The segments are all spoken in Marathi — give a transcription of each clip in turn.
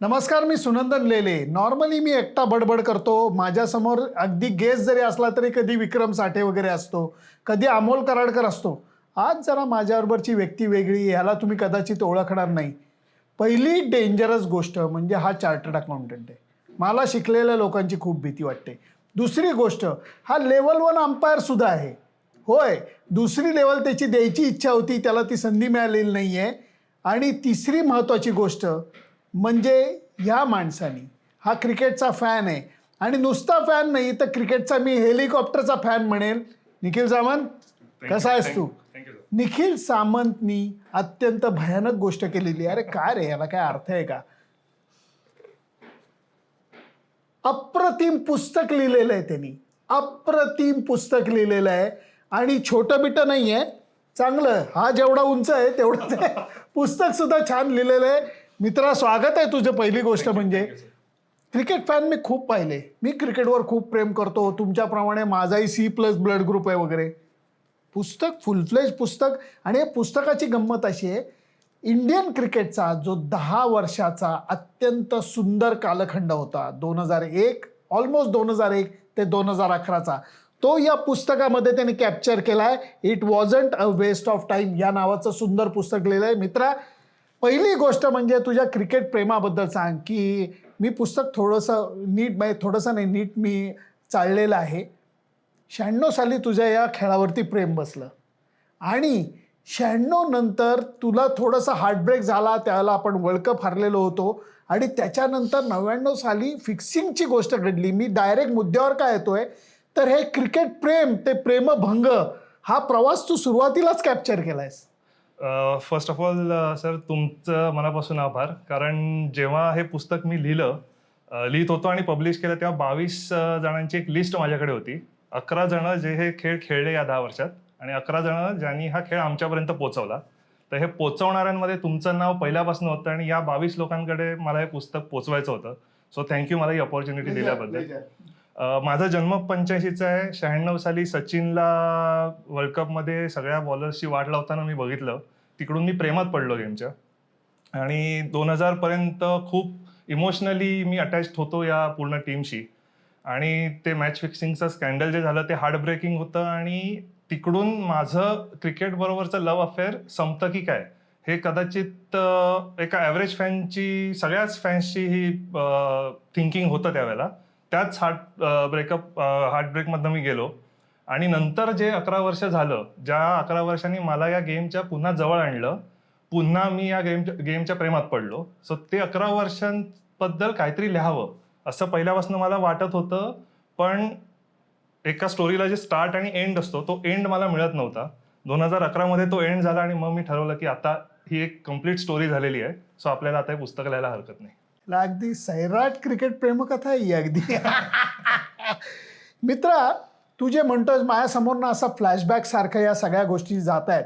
नमस्कार मी सुनंदन लेले. नॉर्मली मी एकटा बडबड करतो. माझ्यासमोर अगदी गेस्ट जरी असला तरी कधी विक्रम साठे वगैरे असतो कधी अमोल कराडकर असतो. आज जरा माझ्याबरोबरची व्यक्ती वेगळी ह्याला तुम्ही कदाचित ओळखणार नाही. पहिली डेंजरस गोष्ट म्हणजे हा चार्टर्ड अकाउंटंट आहे. मला शिकलेल्या लोकांची खूप भीती वाटते. दुसरी गोष्ट हा लेवल वन अंपायर सुद्धा आहे. होय दुसरी लेवल त्याची द्यायची इच्छा होती त्याला ती संधी मिळालेली नाही आहे आणि तिसरी महत्त्वाची गोष्ट म्हणजे ह्या माणसानी. हा क्रिकेटचा फॅन आहे. आणि नुसता फॅन नाही तर क्रिकेटचा मी हेलिकॉप्टरचा फॅन म्हणेल. निखिल सामंत कसा आहेस तू? निखिल सामंतनी अत्यंत भयानक गोष्ट केलेली. आहे अरे काय रे याला काय अर्थ आहे का? अप्रतिम पुस्तक लिहिलेलं आहे त्यांनी. अप्रतिम पुस्तक लिहिलेलं आहे. आणि छोटं बिटं नाही आहे चांगलं हा जेवढा उंच आहे तेवढं पुस्तक सुद्धा छान लिहिलेलं आहे. मित्रा स्वागत आहे तुझं पहिली गोष्ट म्हणजे. क्रिकेट फॅन मी खूप पाहिले. मी क्रिकेटवर खूप प्रेम करतो. तुमच्याप्रमाणे माझाही सी प्लस ब्लड ग्रुप आहे वगैरे. पुस्तक फुलफ्लेज पुस्तक. आणि या पुस्तकाची गंमत अशी आहे. इंडियन क्रिकेटचा जो दहा वर्षाचा अत्यंत सुंदर कालखंड होता दोन हजार एक ऑलमोस्ट दोन हजार एक ते दोन हजार अकराचा तो या पुस्तकामध्ये त्यांनी कॅप्चर केला आहे it wasn't a waste of time या नावाचं सुंदर पुस्तक लिहिलं आहे मित्रा पहिली गोष्ट म्हणजे तुझ्या क्रिकेट प्रेमाबद्दल सांग की मी पुस्तक थोडंसं नीट म्हणजे थोडंसं नाही नीट मी चाललेलं आहे. शहाण्णव साली तुझ्या या खेळावरती प्रेम बसलं. आणि शहाण्णव नंतर तुला थोडंसं हार्टब्रेक झाला त्यावेळेला आपण वर्ल्ड कप हरलेलो होतो. आणि त्याच्यानंतर नव्याण्णव साली फिक्सिंगची गोष्ट घडली. मी डायरेक्ट मुद्द्यावर काय येतोय? तर हे क्रिकेट प्रेम ते प्रेमभंग हा प्रवास तू सुरुवातीलाच कॅप्चर केलायस. फर्स्ट ऑफ ऑल सर तुमचं मनापासून आभार. कारण जेव्हा हे पुस्तक मी लिहिलं लिहित होतो आणि पब्लिश केलं तेव्हा बावीस जणांची एक लिस्ट माझ्याकडे होती. अकरा जण जे हे खेळ खेळले या दहा वर्षात आणि अकरा जण ज्यांनी हा खेळ आमच्यापर्यंत पोहोचवला. तर हे पोचवणाऱ्यांमध्ये तुमचं नाव पहिल्यापासून होतं आणि या बावीस लोकांकडे मला हे पुस्तक पोचवायचं होतं. सो थँक्यू मला ही ऑपॉर्च्युनिटी दिल्याबद्दल. माझा जन्म पंच्याऐंशीचा आहे. शहाण्णव साली सचिनला वर्ल्ड कपमध्ये सगळ्या बॉलर्सची वाट लावताना मी बघितलं. तिकडून मी प्रेमात पडलो गेमच्या. आणि दोन हजारपर्यंत खूप इमोशनली मी अटॅच होतो या पूर्ण टीमशी आणि ते मॅच फिक्सिंगचं स्कॅन्डल जे झालं ते हार्ड ब्रेकिंग होतं आणि तिकडून माझं क्रिकेटबरोबरचं लव्ह अफेअर संपतं की काय? हे कदाचित एका ॲव्हरेज फॅनची सगळ्याच फॅन्सची ही थिंकिंग होतं त्यावेळेला. त्याच हार्ट ब्रेकअप हार्ट ब्रेकमधनं मी गेलो. आणि नंतर जे अकरा वर्ष झालं ज्या अकरा वर्षांनी मला या गेमच्या पुन्हा जवळ आणलं पुन्हा मी या गेम गेमच्या प्रेमात पडलो. सो ते अकरा वर्षांबद्दल काहीतरी लिहावं असं पहिल्यापासून मला वाटत होतं. पण एका स्टोरीला जे स्टार्ट आणि एंड असतो तो एंड मला मिळत नव्हता. दोन हजार अकरामध्ये तो एंड झाला आणि मग मी ठरवलं की आता ही एक कंप्लीट स्टोरी झालेली आहे. सो आपल्याला आता हे पुस्तक लिहायला हरकत नाही. अगदी सैराट क्रिकेट प्रेमकथा आहे ही अगदी. मित्रा तू जे म्हणतोय माझ्यासमोरनं असा फ्लॅशबॅक सारखं या सगळ्या गोष्टी जात आहेत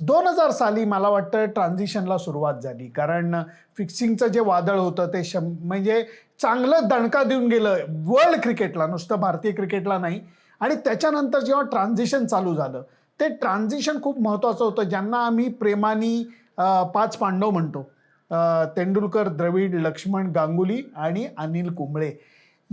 दोन हजार साली मला वाटतं ट्रान्झिशनला सुरुवात झाली. कारण फिक्सिंगचं जे वादळ होतं ते शं म्हणजे चांगलं दणका देऊन गेलं वर्ल्ड क्रिकेटला नुसतं भारतीय क्रिकेटला नाही. आणि त्याच्यानंतर जेव्हा ट्रान्झिशन चालू झालं ते ट्रान्झिशन खूप महत्त्वाचं होतं. ज्यांना आम्ही प्रेमानी पाच पांडव म्हणतो. तेंडुलकर द्रविड लक्ष्मण गांगुली आणि अनिल कुंबळे.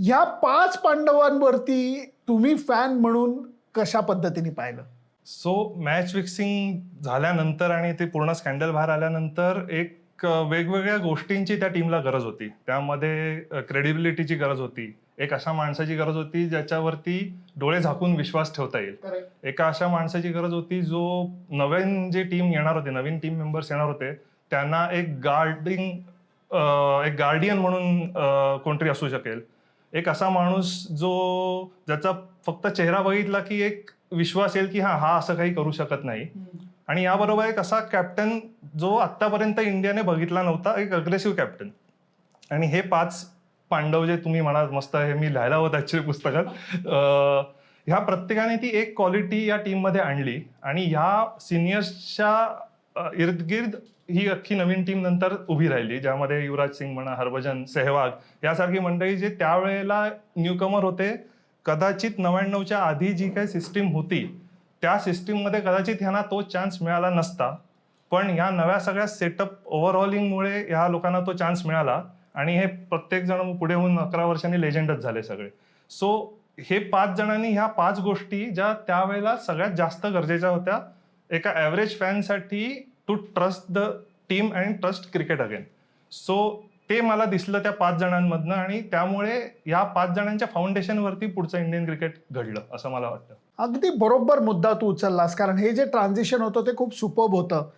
ह्या पाच पांडवांवरती तुम्ही फॅन म्हणून कशा पद्धतीने पाहिलं? सो मॅच फिक्सिंग झाल्यानंतर आणि ते पूर्ण स्कॅन्डल बाहेर आल्यानंतर एक वेगवेगळ्या गोष्टींची त्या टीमला गरज होती. त्यामध्ये क्रेडिबिलिटीची गरज होती. एक अशा माणसाची गरज होती ज्याच्यावरती डोळे झाकून विश्वास ठेवता येईल. एका अशा माणसाची गरज होती जो नवीन जे टीम येणार होते नवीन टीम मेंबर्स येणार होते त्यांना एक गार्डिंग एक गार्डियन म्हणून कोणतरी असू शकेल. एक असा माणूस जो ज्याचा फक्त चेहरा बघितला की एक विश्वास येईल की हा हा असं काही करू शकत नाही. आणि याबरोबर एक असा कॅप्टन जो आत्तापर्यंत इंडियाने बघितला नव्हता एक अग्रेसिव्ह कॅप्टन आणि हे पाच पांडव जे तुम्ही म्हणाल मस्त हे मी लिहायला होतं ऍक्च्युली पुस्तकात. ह्या प्रत्येकाने ती एक क्वालिटी या टीममध्ये आणली. आणि ह्या सिनियर्सच्या इर्दगिर्द ही अख्खी नवीन टीम नंतर उभी राहिली ज्यामध्ये युवराज सिंग म्हणा हरभजन सेहवाग यासारखी मंडळी जे त्यावेळेला न्यूकमर होते कदाचित नव्याण्णवच्या आधी जी काही सिस्टीम होती त्या सिस्टीममध्ये कदाचित ह्यांना तो चान्स मिळाला नसता. पण ह्या नव्या सगळ्या सेटअप ओव्हरऑलिंगमुळे ह्या लोकांना तो चान्स मिळाला आणि हे प्रत्येक जण पुढे होऊन अकरा वर्षांनी लेजेंडच झाले सगळे. सो हे पाच जणांनी ह्या पाच गोष्टी ज्या त्यावेळेला सगळ्यात जास्त गरजेच्या होत्या एका average फॅनसाठी to trust the team and trust cricket again so ते मला दिसलं त्या पाच जणांमधनं आणि त्यामुळे या पाच जणांच्या फाउंडेशनवरती पुढचं इंडियन क्रिकेट घडलं असं मला वाटतं. अगदी बरोबर मुद्दा तू उचललास कारण हे जे ट्रान्झिशन होतं ते खूप सुपब होतं.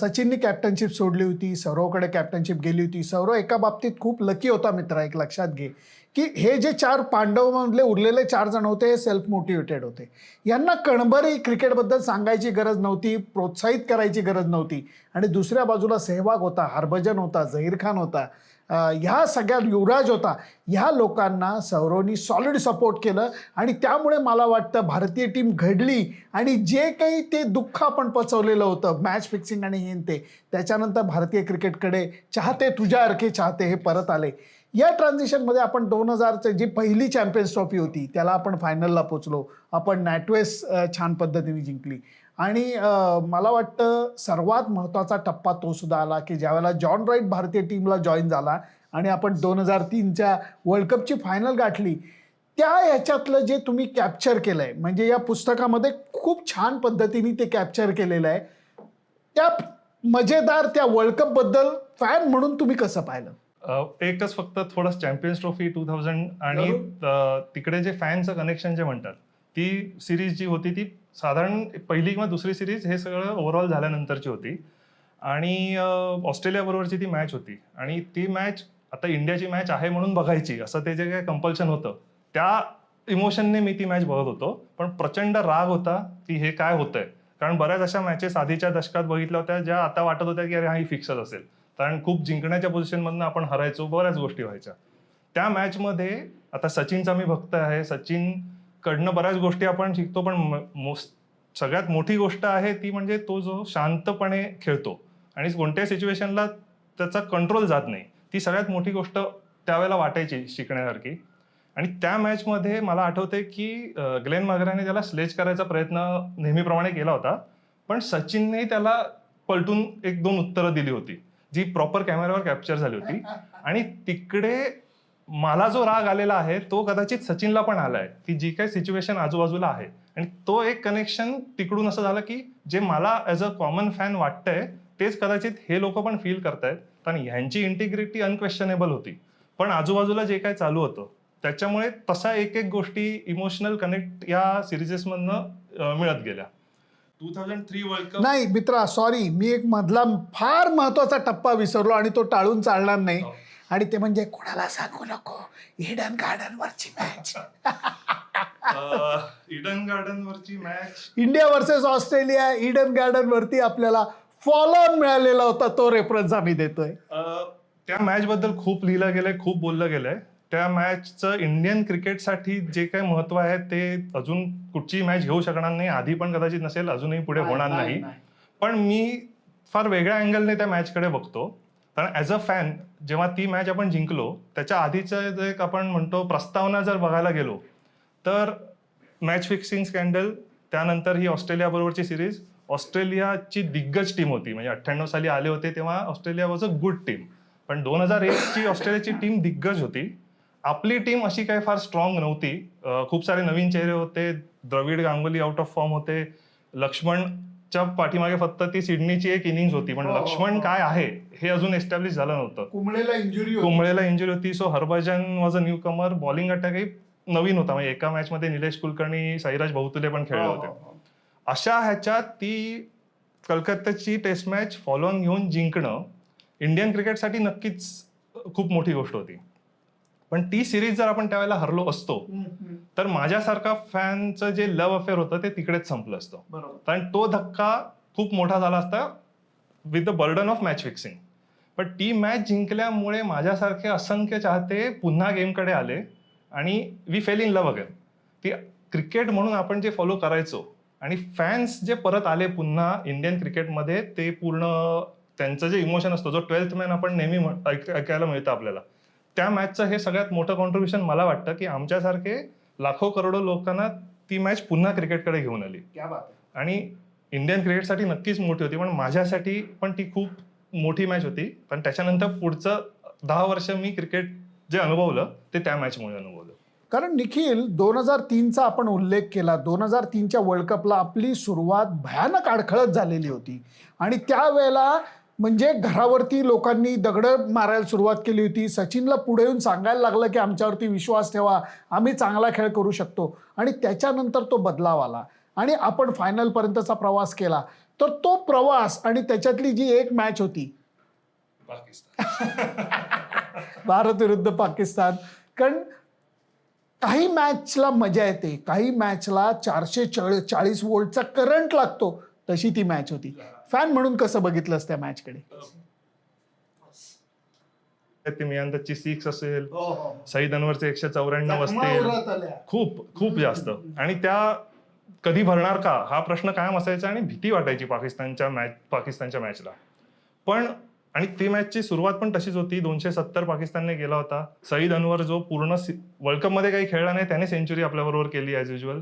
सचिननी कॅप्टनशिप सोडली होती सौरवकडे कॅप्टनशिप गेली होती. सौरव एका बाबतीत खूप लकी होता मित्र एक लक्षात घे. की हे जे चार पांडव मधले उरलेले चार जण होते हे सेल्फ मोटिवेटेड होते. यांना कणभरही क्रिकेटबद्दल सांगायची गरज नव्हती प्रोत्साहित करायची गरज नव्हती. आणि दुसऱ्या बाजूला सेहवाग होता हरभजन होता झहीर खान होता ह्या सगळ्या युवराज होता ह्या लोकांना सौरवनी सॉलिड सपोर्ट केलं आणि त्यामुळे मला वाटतं भारतीय टीम घडली आणि जे काही ते दुःख आपण पचवलेलं होतं मॅच फिक्सिंग आणि हे ते त्याच्यानंतर भारतीय क्रिकेटकडे चाहते तुझ्यासारखे चाहते हे परत आले. या ट्रान्झिशनमध्ये आपण दोन हजारचं जी पहिली चॅम्पियन्स ट्रॉफी होती त्याला आपण फायनलला पोचलो आपण नॅटवेस छान पद्धतीने जिंकली. आणि मला वाटतं सर्वात महत्त्वाचा टप्पा तो सुद्धा आला की ज्यावेळेला जॉन राईट भारतीय टीमला जॉईन झाला आणि आपण दोन हजार तीनच्या वर्ल्ड कपची फायनल गाठली त्या ह्याच्यातलं जे तुम्ही कॅप्चर केलं आहे म्हणजे या पुस्तकामध्ये खूप छान पद्धतीने ते कॅप्चर केलेलं आहे. त्या मजेदार त्या वर्ल्ड कपबद्दल फॅन म्हणून तुम्ही कसं पाहिलं? एकच फक्त थोडं चॅम्पियन्स ट्रॉफी टू थाउजंड आणि तिकडे जे फॅनचं कनेक्शन जे म्हणतात ती सिरीज जी होती ती साधारण पहिली किंवा दुसरी सिरीज हे सगळं ओव्हरऑल झाल्यानंतरची होती. आणि ऑस्ट्रेलियाबरोबरची ती मॅच होती. आणि ती मॅच आता इंडियाची मॅच आहे म्हणून बघायची असं ते जे काय कंपल्शन होतं त्या इमोशनने मी ती मॅच बघत होतो. पण प्रचंड राग होता की हे काय होतंय? कारण बऱ्याच अशा मॅचेस आधीच्या दशकात बघितल्या होत्या ज्या आता वाटत होत्या की अरे हा ही फिक्सच असेल. कारण खूप जिंकण्याच्या पोझिशनमधनं आपण हरायचो बऱ्याच गोष्टी व्हायच्या. त्या मॅचमध्ये आता सचिनचा मी भक्त आहे. सचिन कडनं बऱ्याच गोष्टी आपण शिकतो पण मोस्ट सगळ्यात मोठी गोष्ट आहे ती म्हणजे तो जो शांतपणे खेळतो. आणि कोणत्याही सिच्युएशनला त्याचा कंट्रोल जात नाही. ती सगळ्यात मोठी गोष्ट त्यावेळेला वाटायची शिकण्यासारखी. आणि त्या मॅचमध्ये मला आठवते की ग्लेन मगराने त्याला स्लेज करायचा प्रयत्न नेहमीप्रमाणे केला होता. पण सचिनने त्याला पलटून एक दोन उत्तरं दिली होती. जी प्रॉपर कॅमेऱ्यावर कॅप्चर झाली होती. आणि तिकडे मला जो राग आलेला आहे तो कदाचित सचिनला पण आलाय. की जी काही सिच्युएशन आजूबाजूला आहे. आणि तो एक कनेक्शन तिकडून असं झालं की जे मला ॲज अ कॉमन फॅन वाटतंय तेच कदाचित हे लोक पण फील करतायत. आणि ह्यांची इंटिग्रिटी अनक्वेश्चनेबल होती. पण आजूबाजूला जे काय चालू होतं त्याच्यामुळे तसा एक एक गोष्टी इमोशनल कनेक्ट या सिरीजेसमधनं मिळत गेल्या. Two thousand three world cup नाही मित्रा सॉरी मी एक मधला फार महत्त्वाचा टप्पा विसरलो आणि तो टाळून चालणार नाही. हो. आणि ते म्हणजे कोणाला सांगू नको. हिडन गार्डन वरची मॅच इडन गार्डन वरची match India versus Australia Eden garden वरती आपल्याला फॉलोअन मिळालेला होता तो रेफरन्स आम्ही देतोय. त्या मॅच बद्दल खूप लिहिलं गेलंय खूप बोललं गेलंय. त्या मॅचचं इंडियन क्रिकेटसाठी जे काही महत्त्व आहे ते अजून कुठचीही मॅच घेऊ शकणार नाही. आधी पण कदाचित नसेल अजूनही पुढे होणार नाही पण मी फार वेगळ्या अँगलने त्या मॅचकडे बघतो. कारण ॲज अ फॅन जेव्हा ती मॅच आपण जिंकलो त्याच्या आधीचं एक आपण म्हणतो प्रस्तावना जर बघायला गेलो तर मॅच फिक्सिंग स्कॅन्डल त्यानंतर ही ऑस्ट्रेलिया बरोबरची सिरीज ऑस्ट्रेलियाची दिग्गज टीम होती. म्हणजे अठ्ठ्याण्णव साली आले होते तेव्हा Australia was a good team पण दोन हजार एकची ऑस्ट्रेलियाची टीम दिग्गज होती. आपली टीम अशी काही फार स्ट्रॉंग नव्हती. खूप सारे नवीन चेहरे होते. Dravid Ganguly out of form होते. लक्ष्मणच्या पाठीमागे फक्त ती सिडनीची एक इनिंग्स होती. पण हो, हो, लक्ष्मण हो. काय आहे हे अजून एस्टॅब्लिश झालं नव्हतं. कुंबळेला इंजुरी कुंबळेला इंजुरी होती. So Harbhajan was a newcomer bowling अटॅकही नवीन होता. म्हणजे एका मॅचमध्ये निलेश कुलकर्णी साईराज बहुतुले पण खेळले होते. अशा ह्याच्यात ती कलकत्त्याची टेस्ट मॅच फॉलोअन घेऊन जिंकणं इंडियन क्रिकेटसाठी नक्कीच खूप मोठी गोष्ट होती. पण ती सिरीज जर आपण त्यावेळेला हरलो असतो तर माझ्यासारखा फॅनचं जे लव्ह अफेअर होतं ते तिकडेच संपलं असतं. बरोबर. कारण तो धक्का खूप मोठा झाला असता with the burden of match fixing पण ती मॅच जिंकल्यामुळे माझ्यासारखे असंख्य चाहते पुन्हा गेमकडे आले आणि we fell in love again ती क्रिकेट म्हणून आपण जे फॉलो करायचो आणि फॅन्स जे परत आले पुन्हा इंडियन क्रिकेटमध्ये ते पूर्ण त्यांचं जे इमोशन असतो जो ट्वेल्थ मॅन आपण नेहमी ऐकायला मिळतं आपल्याला त्या मॅचचं हे सगळ्यात मोठं कॉन्ट्रीब्युशन मला वाटतं की आमच्यासारखे लाखो करोडो लोकांना ती मॅच पुन्हा क्रिकेटकडे घेऊन आली. क्या बात आहे. आणि इंडियन क्रिकेटसाठी नक्कीच मोठी होती पण माझ्यासाठी पण ती खूप मोठी मॅच होती. पण त्याच्यानंतर पुढचं दहा वर्ष मी क्रिकेट जे अनुभवलं ते त्या मॅचमुळे अनुभवलं. कारण निखिल दोन हजार तीनचा आपण उल्लेख केला. दोन हजार तीनच्या वर्ल्ड कपला आपली सुरुवात भयानक अडखळत झालेली होती. आणि त्यावेळेला म्हणजे घरावरती लोकांनी दगडं मारायला सुरुवात केली होती. सचिनला पुढे येऊन सांगायला लागलं की आमच्यावरती विश्वास ठेवा. आम्ही चांगला खेळ करू शकतो. आणि त्याच्यानंतर तो बदलाव आला. आणि आपण फायनलपर्यंतचा प्रवास केला. तर तो प्रवास आणि त्याच्यातली जी एक मॅच होती. भारत विरुद्ध पाकिस्तान. कारण काही मॅचला मजा येते. काही मॅचला चारशे चाळीस वोल्टचा करंट लागतो. तशी ती मॅच होती. फॅन म्हणून कसं बघितलंस त्या मॅचकडे ते मियांदाची सिक्स असेल सईद अनवरचे एकशे चौऱ्याण्णव असतील. खूप खूप जास्त. आणि त्या कधी भरणार का? हा प्रश्न कायम असायचा आणि भीती वाटायची पाकिस्तानच्या मॅच पाकिस्तानच्या मॅचला पण आणि ती मॅचची सुरुवात पण तशीच होती. दोनशे सत्तर पाकिस्तानने केला होता. सईद अनवर जो पूर्ण वर्ल्ड कपमध्ये काही खेळला नाही त्याने सेंचुरी आपल्याबरोबर केली ॲज युजल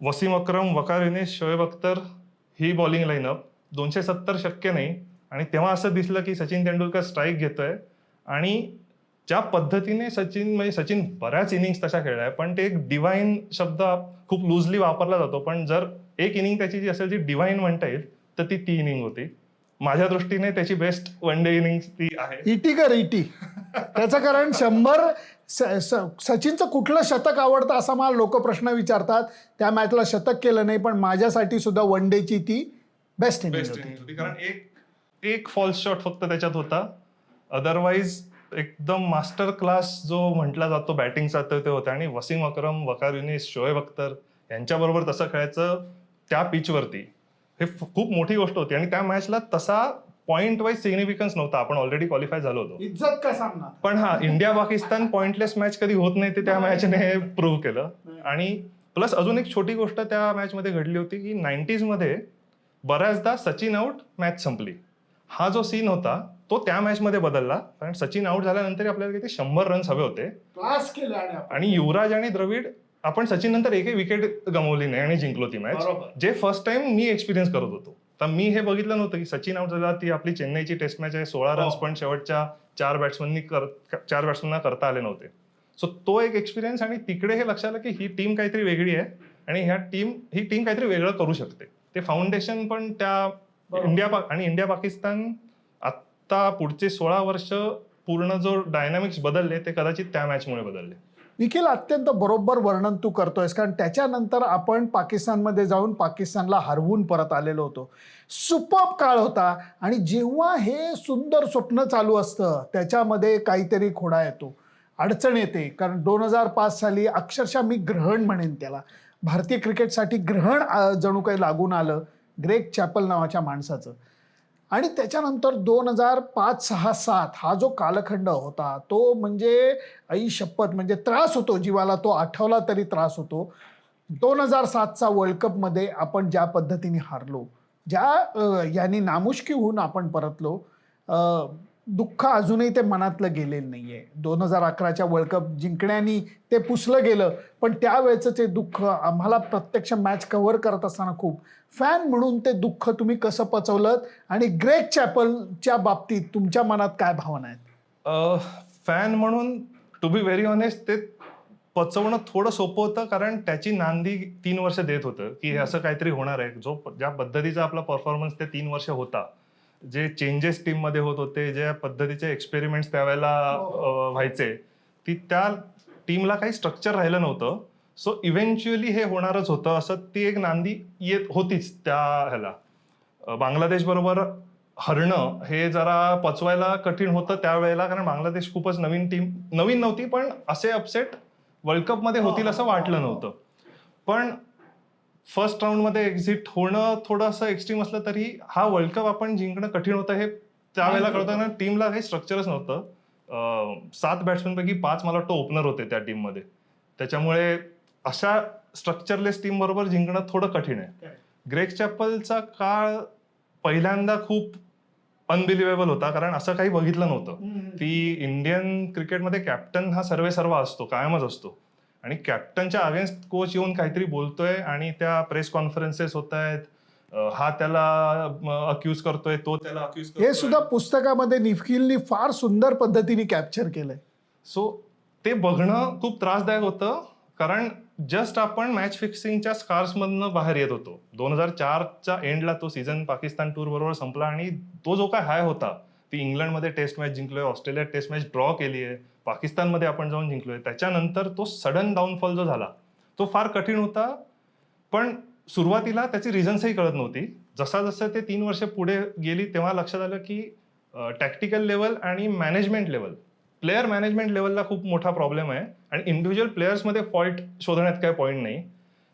वसीम अक्रम वकार युनिस शोएब अख्तर ही बॉलिंग लाईनअप दोनशे सत्तर शक्य नाही. आणि तेव्हा असं दिसलं की सचिन तेंडुलकर स्ट्राईक घेतोय. आणि ज्या पद्धतीने सचिन म्हणजे सचिन बऱ्याच इनिंग्स तशा खेळलाय पण ते एक डिवाईन शब्द खूप लुजली वापरला जातो. पण जर एक इनिंग त्याची जी असेल जी डिवाईन म्हणता येईल तर ती ती इनिंग होती. माझ्या दृष्टीने त्याची बेस्ट वन डे इनिंग ती आहे. इटी कर इटी त्याचं कारण शंभर स- स- सचिनचं कुठलं शतक आवडतं असा मला लोक प्रश्न विचारतात. त्या मॅचला शतक केलं नाही पण माझ्यासाठी सुद्धा वन डेची ती बेस्ट इनिंग होती. कारण एक एक फॉल्स शॉट फक्त त्याच्यात होता. अदरवाईज एकदम मास्टर क्लास जो म्हटला जातो बॅटिंगचा तर ते होता. आणि वसीम अक्रम वकार युनिस शोएब अख्तर यांच्याबरोबर तसं खेळायचं त्या पिचवरती हे खूप मोठी गोष्ट होती. आणि त्या मॅचला तसा पॉईंट वाईज सिग्निफिकन्स नव्हता. आपण ऑलरेडी क्वालिफाय झालो होतो. इज्जत का सामना पण हा इंडिया पाकिस्तान पॉइंटलेस मॅच कधी होत नाही ते त्या मॅचने प्रूव्ह केलं. आणि प्लस अजून एक छोटी गोष्ट त्या मॅचमध्ये घडली होती की 90s मध्ये बऱ्याचदा सचिन आऊट मॅच संपली. हा जो सीन होता तो त्या मॅचमध्ये बदलला. कारण सचिन आऊट झाल्यानंतर आपल्याला किती शंभर रन्स हवे होते. क्लास केले आणि युवराज आणि द्रविड आपण सचिन नंतर एकही विकेट गमावली नाही आणि जिंकलो ती मॅच. जे फर्स्ट टाइम मी एक्सपिरियन्स करत होतो. तर मी हे बघितलं नव्हतं की सचिन आउट झाला ती आपली चेन्नईची टेस्ट मॅच आहे सोळा रन्स हो. पण शेवटच्या चार बॅट्समननी कर चार बॅट्समनना करता आले नव्हते सो तो एक एक्सपिरियन्स आणि तिकडे हे लक्षात आलं की ही टीम काहीतरी वेगळी आहे आणि ह्या टीम ही टीम काहीतरी वेगळं करू शकते ते फाउंडेशन पण त्या. इंडिया आणि इंडिया पाकिस्तान आत्ता पुढचे सोळा वर्ष पूर्ण जो डायनामिक्स बदलले ते कदाचित त्या मॅचमुळे बदलले निखिल अत्यंत बरोबर वर्णन तू करतोयस कारण त्याच्यानंतर आपण पाकिस्तानमध्ये जाऊन पाकिस्तानला हरवून परत आलेलो होतो. सुपप काळ होता आणि जेव्हा हे सुंदर स्वप्न चालू असतं त्याच्यामध्ये काहीतरी खोडा येतो. अडचण येते कारण दोन हजार पाच साली अक्षरशः मी ग्रहण म्हणेन त्याला. भारतीय क्रिकेटसाठी ग्रहण जणू काही लागून आलं ग्रेग चॅपल नावाच्या माणसाचं. आणि त्याच्यानंतर दोन हजार पाच सहा सात हा जो कालखंड होता तो म्हणजे आई शपथ म्हणजे त्रास होतो जीवाला तो आठवला तरी त्रास होतो. दोन हजार सातचा वर्ल्ड कपमध्ये आपण ज्या पद्धतीने हारलो ज्या याने यांनी नामुष्की होऊन आपण परतलो दुःख अजूनही ते मनातलं गेलेलं नाही आहे दोन हजार अकराच्या वर्ल्ड कप जिंकण्याने ते पुसलं गेलं पण त्यावेळेचं ते दुःख आम्हाला प्रत्यक्ष मॅच कव्हर करत असताना खूप. फॅन म्हणून ते दुःख तुम्ही कसं पचवलं आणि ग्रेट चॅपलच्या बाबतीत तुमच्या मनात काय भावना आहेत? फॅन म्हणून टू बी व्हेरी ऑनेस्ट ते पचवणं थोडं सोपं होतं कारण त्याची नांदी तीन वर्ष देत होतं की असं काहीतरी होणार आहे. जो ज्या पद्धतीचा आपला परफॉर्मन्स ते तीन वर्ष होता जे चेंजेस टीममध्ये होत होते ज्या पद्धतीचे एक्सपेरिमेंट्स त्यावेळेला अं, व्हायचे ती त्या टीमला काही स्ट्रक्चर राहिलं नव्हतं. सो इव्हेंच्युअली हे होणारच होतं असं ती एक नांदी येत होतीच त्या ह्याला. बांगलादेश बरोबर हरणं हे जरा पचवायला कठीण होतं त्यावेळेला कारण बांगलादेश खूपच नवीन टीम नवीन नव्हती पण असे अपसेट वर्ल्ड कपमध्ये होतील असं वाटलं नव्हतं. पण फर्स्ट राऊंडमध्ये एक्झिट होणं थोडंसं एक्स्ट्रीम असलं तरी हा वर्ल्ड कप आपण जिंकणं कठीण होतं हे त्यावेळेला कळतं ना टीमला काही स्ट्रक्चरच नव्हतं. सात बॅट्समॅनपैकी पाच मला वाटतं ओपनर होते त्या टीममध्ये त्याच्यामुळे अशा स्ट्रक्चरलेस टीम बरोबर जिंकणं थोडं कठीण आहे. ग्रेग चॅपलचा काळ पहिल्यांदा खूप अनबिलिव्हेबल होता कारण असं काही बघितलं नव्हतं. ती इंडियन क्रिकेटमध्ये कॅप्टन हा सर्वे सर्व असतो कायमच असतो. आणि कॅप्टनच्या अगेन्स्ट कोच येऊन काहीतरी बोलतोय आणि त्या प्रेस कॉन्फरन्सेस होत आहेत. हा त्याला अक्यूज करतोय तो त्याला अक्यूज हे सुद्धा पुस्तकामध्ये निखिलनी फार सुंदर पद्धतीने कॅप्चर केलंय. सो ते बघणं खूप त्रासदायक होतं कारण जस्ट आपण मॅच फिक्सिंगच्या स्कार्समधनं बाहेर येत होतो. दोन हजार चारच्या एंडला तो सीझन पाकिस्तान टूर बरोबर संपला आणि तो जो काय हाय होता ती इंग्लंडमध्ये टेस्ट मॅच जिंकलोय ऑस्ट्रेलियात टेस्ट मॅच ड्रॉ केली आहे पाकिस्तानमध्ये आपण जाऊन जिंकलोय. त्याच्यानंतर तो सडन डाऊनफॉल जो झाला तो फार कठीण होता. पण सुरुवातीला त्याची रिझन्सही कळत नव्हती. जसा जसं ते तीन वर्ष पुढे गेली तेव्हा लक्षात आलं की टॅक्टिकल लेवल आणि मॅनेजमेंट लेवल प्लेअर मॅनेजमेंट लेवलला खूप मोठा प्रॉब्लेम आहे. आणि इंडिव्हिज्युअल प्लेयर्समध्ये फॉल्ट शोधण्यात काही पॉईंट नाही.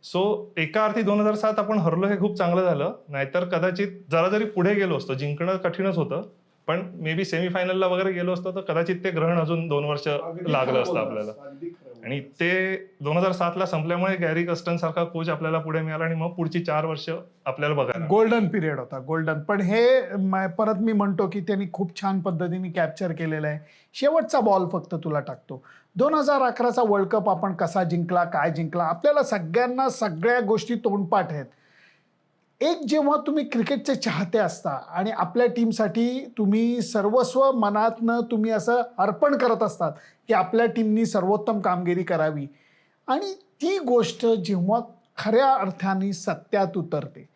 सो एका अर्थी दोन हजार सात आपण हरलो हे खूप चांगलं झालं. नाहीतर कदाचित जरा जरी पुढे गेलो असतो जिंकणं कठीणच होतं. पण मे बी सेमीफायनलला वगैरे गेलो असतो तर कदाचित ते ग्रहण अजून दोन वर्ष लागलं असतं आपल्याला. आणि ते दोन हजार सातला संपल्यामुळे गॅरी कस्टन सारखा कोच आपल्याला पुढे मिळाला आणि मग पुढची चार वर्ष आपल्याला बघायला गोल्डन पिरियड होता गोल्डन पण हे म- परत मी म्हणतो की त्यांनी खूप छान पद्धतीने कॅप्चर केलेलं आहे. शेवटचा बॉल फक्त तुला टाकतो. दोन हजार अकराचा वर्ल्ड कप आपण कसा जिंकला काय जिंकला आपल्याला सगळ्यांना सगळ्या गोष्टी तोंडपाठ आहेत. एक जेव्हा तुम्ही क्रिकेटचे चाहते असता आणि आपल्या टीमसाठी तुम्ही सर्वस्व मनातनं तुम्ही असं अर्पण करत असतात की आपल्या टीमनी सर्वोत्तम कामगिरी करावी. आणि ती गोष्ट जेव्हा खऱ्या अर्थाने सत्यात उतरते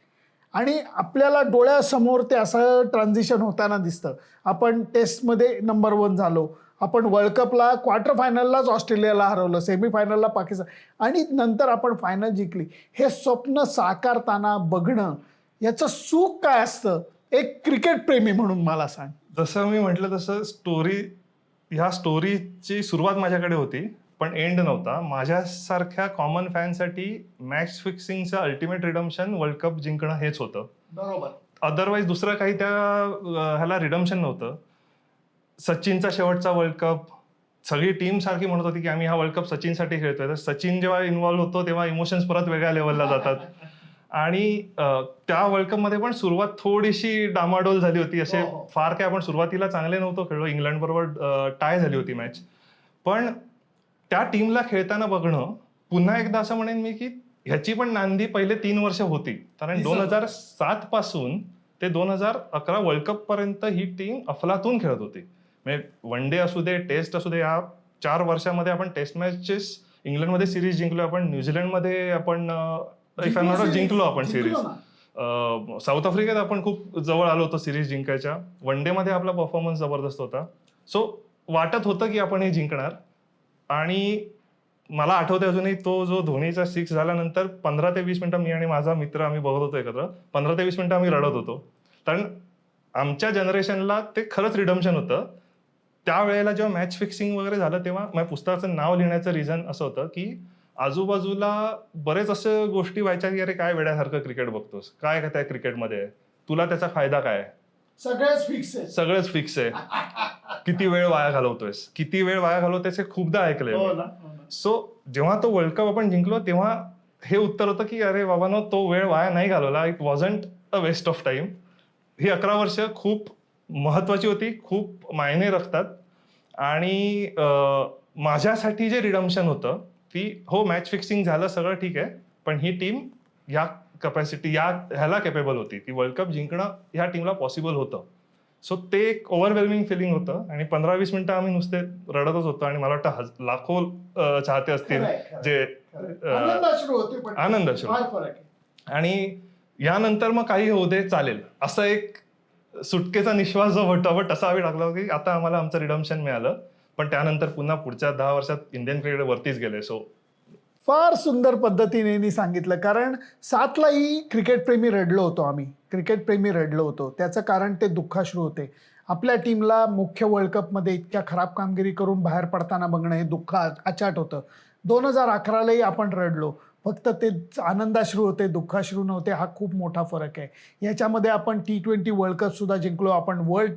आणि आपल्याला डोळ्यासमोर ते असं ट्रान्झिशन होताना दिसतं. आपण टेस्टमध्ये नंबर वन झालो. आपण वर्ल्ड कपला क्वार्टर फायनललाच ऑस्ट्रेलियाला हरवलं सेमीफायनलला पाकिस्तान. आणि नंतर आपण फायनल जिंकली. हे स्वप्न साकारताना बघणं याचं सुख काय असतं? एक क्रिकेट प्रेमी म्हणून मला सांग. जसं मी म्हटलं तसं स्टोरी ह्या स्टोरीची सुरुवात माझ्याकडे होती पण एंड नव्हता. माझ्यासारख्या कॉमन फॅनसाठी मॅच फिक्सिंगचं अल्टिमेट रिडम्शन वर्ल्ड कप जिंकणं हेच होतं. बरोबर. अदरवाईज दुसरं काही त्या ह्याला रिडम्शन नव्हतं. सचिनचा शेवटचा वर्ल्ड कप सगळी टीम सारखी म्हणत होती की आम्ही हा वर्ल्ड कप सचिनसाठी खेळतोय. तर सचिन जेव्हा इन्व्हॉल्व्ह होतो तेव्हा इमोशन्स परत वेगळ्या लेवलला जातात. आणि त्या वर्ल्ड कपमध्ये पण सुरुवात थोडीशी डामाडोल झाली होती. असे हो, हो. फार काय आपण सुरुवातीला चांगले नव्हतो खेळलो. इंग्लंड बरोबर टाय झाली होती मॅच पण त्या टीमला खेळताना बघणं पुन्हा एकदा असं म्हणेन मी की ह्याची पण नांदी पहिले तीन वर्ष होती. कारण दोन हजार सात पासून ते दोन हजार अकरा वर्ल्ड कप पर्यंत ही टीम अफलातून खेळत होती. म्हणजे वन डे असू दे टेस्ट असू दे या चार वर्षामध्ये आपण टेस्ट मॅचेस इंग्लंडमध्ये सिरीज जिंकलो आपण न्यूझीलंडमध्ये आपण इफ आय नॉट जिंकलो आपण सिरीज साऊथ आफ्रिकेत आपण खूप जवळ आलो होतो सिरीज जिंकायच्या. वन डे मध्ये आपला परफॉर्मन्स जबरदस्त होता. सो वाटत होतं की आपण हे जिंकणार. आणि मला आठवते अजूनही तो जो धोनीचा सिक्स झाल्यानंतर पंधरा ते वीस मिनिटं मी आणि माझा मित्र आम्ही बघत होतो एकत्र. पंधरा ते वीस मिनिटं आम्ही रडत होतो. कारण आमच्या जनरेशनला ते खरंच रिडम्शन होतं. त्यावेळेला जेव्हा मॅच फिक्सिंग वगैरे झालं तेव्हा माझ्या पुस्तकाचं नाव लिहिण्याचं रिझन असं होतं की आजूबाजूला बरेच असे गोष्टी व्हायच्या की अरे काय वेड्यासारखं क्रिकेट बघतोस? काय काय त्या क्रिकेटमध्ये तुला त्याचा फायदा काय? सगळेच फिक्स आहे सगळंच फिक्स आहे. किती वेळ वाया घालवतोयस? किती वेळ वाया घालवतोयस हे खूपदा ऐकलंय हो. ना हो. सो जेव्हा तो वर्ल्ड कप आपण जिंकलो तेव्हा हे उत्तर होतं की अरे बाबानो तो वेळ वाया नाही घालवला. It wasn't a waste of time ही अकरा वर्ष खूप महत्वाची होती खूप मायने रखतात. आणि माझ्यासाठी जे रिडम्शन होतं ती हो मॅच फिक्सिंग झालं सगळं ठीक आहे पण ही टीम या कपॅसिटी या ह्याला केपेबल होती. ती वर्ल्ड कप जिंकणं ह्या टीमला पॉसिबल होतं. सो ते एक ओव्हरवेल्मिंग फिलिंग होतं. आणि पंधरा वीस मिनिटं आम्ही नुसते रडतच होतो आणि मला वाटतं लाखो चाहते असतील जे आहे? आणि यानंतर मग काही होऊ दे चालेल. असं एक सुटकेचा निश्वास जो होता बट असा आम्ही टाकला की आता आम्हाला आमचं रिडम्शन मिळालं. पण त्यानंतर पुन्हा पुढच्या दहा वर्षात इंडियन क्रिकेट वरतीच गेले. सो फार सुंदर पद्धतीने सांगितलं. कारण सातलाही क्रिकेट प्रेमी रडलो होतो आम्ही. क्रिकेट प्रेमी रडलो होतो. त्याचं कारण ते दुःखाश्रू होते. आपल्या टीमला मुख्य वर्ल्ड कपमध्ये इतक्या खराब कामगिरी करून बाहेर पडताना बघणं हे दुःख अचाट होतं. दोन हजार अकरालाही आपण रडलो. फक्त ते आनंदाश्रू होते दुःखाश्रू नव्हते हा खूप मोठा फरक आहे. याच्यामध्ये आपण टी ट्वेंटी वर्ल्ड कपसुद्धा जिंकलो. आपण वर्ल्ड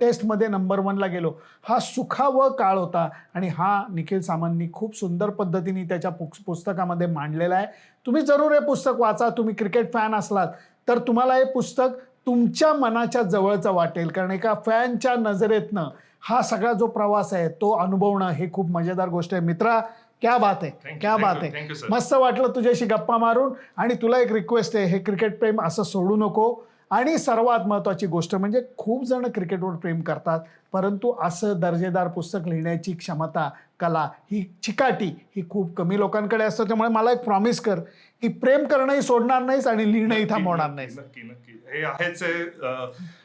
टेस्टमध्ये नंबर वनला गेलो. हा सुखाव काळ होता आणि हा निखिल सामांनी खूप सुंदर पद्धतीने त्याच्या पुस्तकामध्ये मांडलेला आहे. तुम्ही जरूर हे पुस्तक वाचा. तुम्ही क्रिकेट फॅन असलात तर तुम्हाला हे पुस्तक तुमच्या मनाच्या जवळचं वाटेल. कारण एका फॅनच्या नजरेतनं हा सगळा जो प्रवास आहे तो अनुभवणं हे खूप मजेदार गोष्ट आहे. मित्रा क्या बात आहे you, क्या thank बात you, आहे you. मस्त वाटलं तुझ्याशी गप्पा मारून आणि तुला एक रिक्वेस्ट आहे हे क्रिकेट प्रेम असं सोडू नको. आणि सर्वात महत्त्वाची गोष्ट म्हणजे खूप जण क्रिकेटवर प्रेम करतात परंतु असं दर्जेदार पुस्तक लिहिण्याची क्षमता कला ही चिकाटी ही खूप कमी लोकांकडे असतं. त्यामुळे मला एक प्रॉमिस कर की प्रेम करणंही सोडणार नाहीस आणि लिहिणंही थांबवणार नाहीस. नक्की नक्की. हे आहेच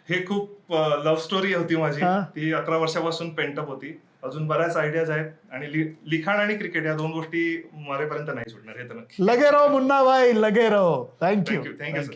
हे खूप लव्ह स्टोरी होती माझी. ती अकरा वर्षापासून पेंटअप होती. अजून बऱ्याच आयडियाज आहेत. आणि लिखाण आणि क्रिकेट या दोन गोष्टी मरेपर्यंत नाही सुटणार हे तर नक्की. लगे रहो मुन्ना भाई लगे रहो थँक्यू थँक्यू थँक्यू सर